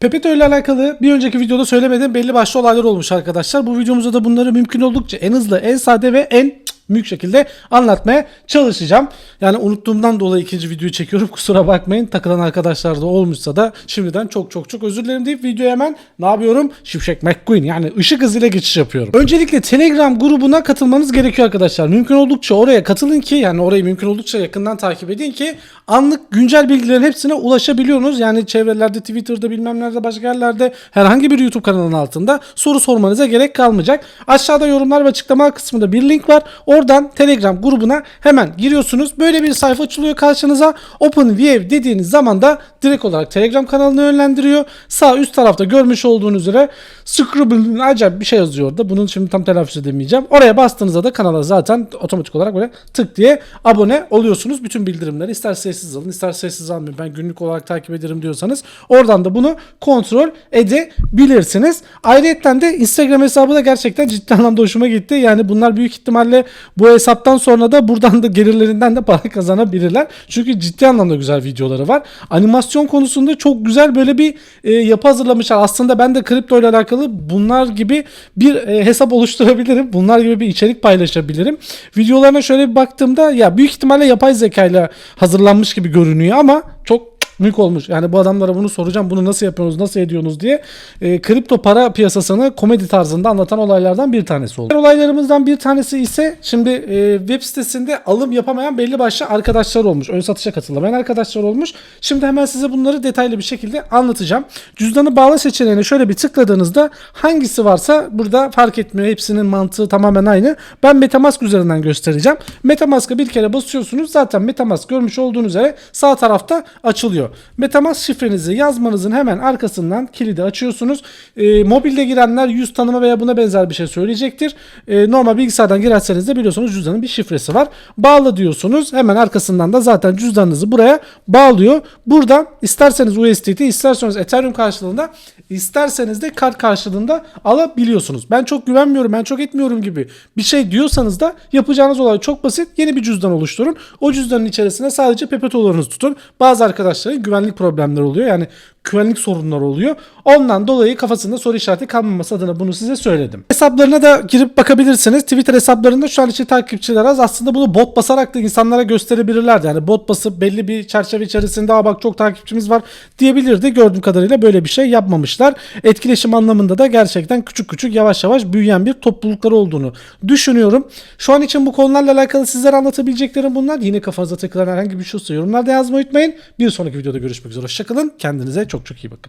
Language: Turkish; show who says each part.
Speaker 1: Pepito ile alakalı bir önceki videoda söylemediğim belli başlı olaylar olmuş arkadaşlar. Bu videomuzda da bunları mümkün oldukça en hızlı, en sade ve en büyük şekilde anlatmaya çalışacağım. Yani unuttuğumdan dolayı ikinci videoyu çekiyorum. Kusura bakmayın. Takılan arkadaşlar da olmuşsa da şimdiden çok çok çok özür dilerim deyip videoya hemen ne yapıyorum? Şipşek McQueen yani ışık hızıyla geçiş yapıyorum. Öncelikle Telegram grubuna katılmanız gerekiyor arkadaşlar. Mümkün oldukça oraya katılın ki yani orayı mümkün oldukça yakından takip edin ki anlık güncel bilgilerin hepsine ulaşabiliyorsunuz. Yani çevrelerde, Twitter'da bilmem nerede başka yerlerde herhangi bir YouTube kanalının altında soru sormanıza gerek kalmayacak. Aşağıda yorumlar ve açıklama kısmında bir link var. Oradan Telegram grubuna hemen giriyorsunuz. Böyle bir sayfa açılıyor karşınıza. OpenView dediğiniz zaman da direkt olarak Telegram kanalına yönlendiriyor. Sağ üst tarafta görmüş olduğunuz üzere Scribble acayip bir şey yazıyor orada. Bunun şimdi tam telaffuz edemeyeceğim. Oraya bastığınızda da kanala zaten otomatik olarak böyle tık diye abone oluyorsunuz. Bütün bildirimleri ister sessiz alın ister sessiz almayın. Ben günlük olarak takip ederim diyorsanız oradan da bunu kontrol edebilirsiniz. Ayrıca de Instagram hesabı da gerçekten ciddi anlamda hoşuma gitti. Yani bunlar büyük ihtimalle bu hesaptan sonra da buradan da gelirlerinden de para kazanabilirler. Çünkü ciddi anlamda güzel videoları var. Animasyon konusunda çok güzel böyle bir e, yapı hazırlamışlar. Aslında ben de kripto ile alakalı bunlar gibi bir e, hesap oluşturabilirim. Bunlar gibi bir içerik paylaşabilirim. Videolarına şöyle bir baktığımda ya büyük ihtimalle yapay zekayla hazırlanmış gibi görünüyor ama çok mülk olmuş. Yani bu adamlara bunu soracağım. Bunu nasıl yapıyorsunuz, nasıl ediyorsunuz diye. E, kripto para piyasasını komedi tarzında anlatan olaylardan bir tanesi oldu. Olaylarımızdan bir tanesi ise şimdi e, web sitesinde alım yapamayan belli başlı arkadaşlar olmuş. Ön satışa katılamayan arkadaşlar olmuş. Şimdi hemen size bunları detaylı bir şekilde anlatacağım. Cüzdanı bağla seçeneğine şöyle bir tıkladığınızda hangisi varsa burada fark etmiyor. Hepsinin mantığı tamamen aynı. Ben Metamask üzerinden göstereceğim. Metamask'a bir kere basıyorsunuz. Zaten Metamask görmüş olduğunuz üzere sağ tarafta açılıyor. Metamask şifrenizi yazmanızın hemen arkasından kilidi açıyorsunuz. E, mobilde girenler yüz tanıma veya buna benzer bir şey söyleyecektir. E, normal bilgisayardan girerseniz de biliyorsunuz cüzdanın bir şifresi var. Bağla diyorsunuz. Hemen arkasından da zaten cüzdanınızı buraya bağlıyor. Buradan isterseniz USDT, isterseniz Ethereum karşılığında, isterseniz de kart karşılığında alabiliyorsunuz. Ben çok güvenmiyorum, ben çok etmiyorum gibi bir şey diyorsanız da yapacağınız olay çok basit. Yeni bir cüzdan oluşturun. O cüzdanın içerisine sadece pepetolarınızı tutun. Bazı arkadaşların güvenlik problemleri oluyor. Yani güvenlik sorunları oluyor. Ondan dolayı kafasında soru işareti kalmaması adına bunu size söyledim. Hesaplarına da girip bakabilirsiniz. Twitter hesaplarında şu an için takipçiler az. Aslında bunu bot basarak da insanlara gösterebilirlerdi. Yani bot basıp belli bir çerçeve içerisinde Aa bak çok takipçimiz var diyebilirdi. Gördüğüm kadarıyla böyle bir şey yapmamışlar. Etkileşim anlamında da gerçekten küçük küçük yavaş yavaş büyüyen bir toplulukları olduğunu düşünüyorum. Şu an için bu konularla alakalı sizlere anlatabileceklerim bunlar. Yine kafanıza takılan herhangi bir şey olursa yorumlarda yazmayı unutmayın. Bir sonraki videoda görüşmek üzere. Hoşçakalın. Kendinize çok çok iyi bakın.